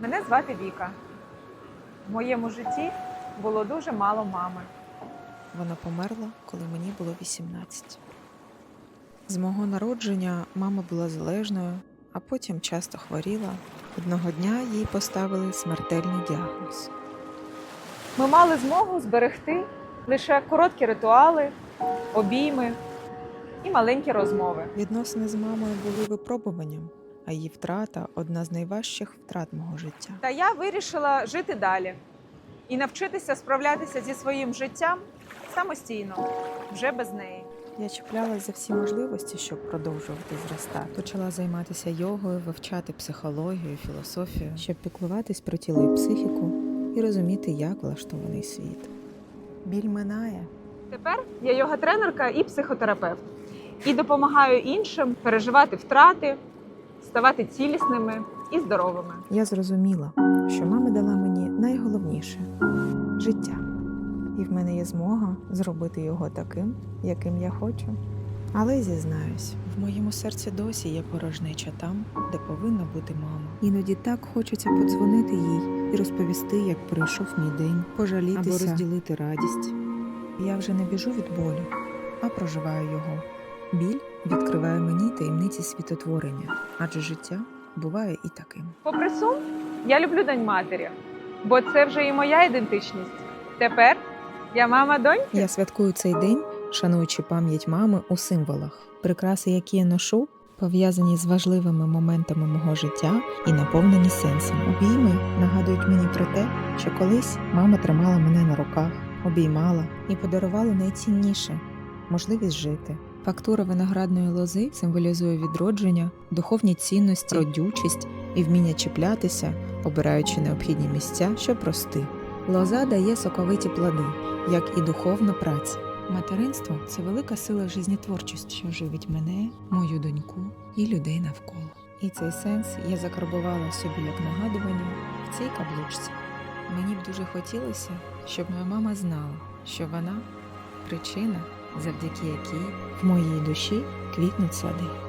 Мене звати Віка. В моєму житті було дуже мало мами. Вона померла, коли мені було 18. З мого народження мама була залежною, а потім часто хворіла. Одного дня їй поставили смертельний діагноз. Ми мали змогу зберегти лише короткі ритуали, обійми і маленькі розмови. Відносини з мамою були випробуванням, а її втрата одна з найважчих втрат мого життя. Та я вирішила жити далі і навчитися справлятися зі своїм життям самостійно, вже без неї. Я чіплялась за всі можливості, щоб продовжувати зростати. Почала займатися йогою, вивчати психологію, філософію, щоб піклуватись про тіло і психіку і розуміти, як влаштований світ. Біль минає, Тепер я йога-тренерка і психотерапевт. І допомагаю іншим переживати втрати, ставати цілісними і здоровими. Я зрозуміла, що мама дала мені найголовніше життя. І в мене є змога зробити його таким, яким я хочу. Але зізнаюсь, в моєму серці досі є порожнеча там, де повинна бути мама. Іноді так хочеться подзвонити їй і розповісти, як пройшов мій день, пожалітися або розділити радість. Я вже не біжу від болю, а проживаю його. Біль відкриває мені таємниці світотворення, адже життя буває і таким. Попри сум, я люблю День матері, бо це вже і моя ідентичність. Тепер я мама доньки. Я святкую цей день, шануючи пам'ять мами у символах. Прикраси, які я ношу, пов'язані з важливими моментами мого життя і наповнені сенсом. Обійми нагадують мені про те, що колись мама тримала мене на руках, обіймала і подарувала найцінніше можливість жити. Фактура виноградної лози символізує відродження, духовні цінності, родючість і вміння чіплятися, обираючи необхідні місця, щоб рости. Лоза дає соковиті плоди, як і духовна праця. Материнство це велика сила жизнєтворчості, що живить мене, мою доньку і людей навколо. І цей сенс я закарбувала собі як нагадування в цій каблучці. Мені б дуже хотілося, щоб моя мама знала, що вона причина, завдяки якій в моїй душі квітнуть сади.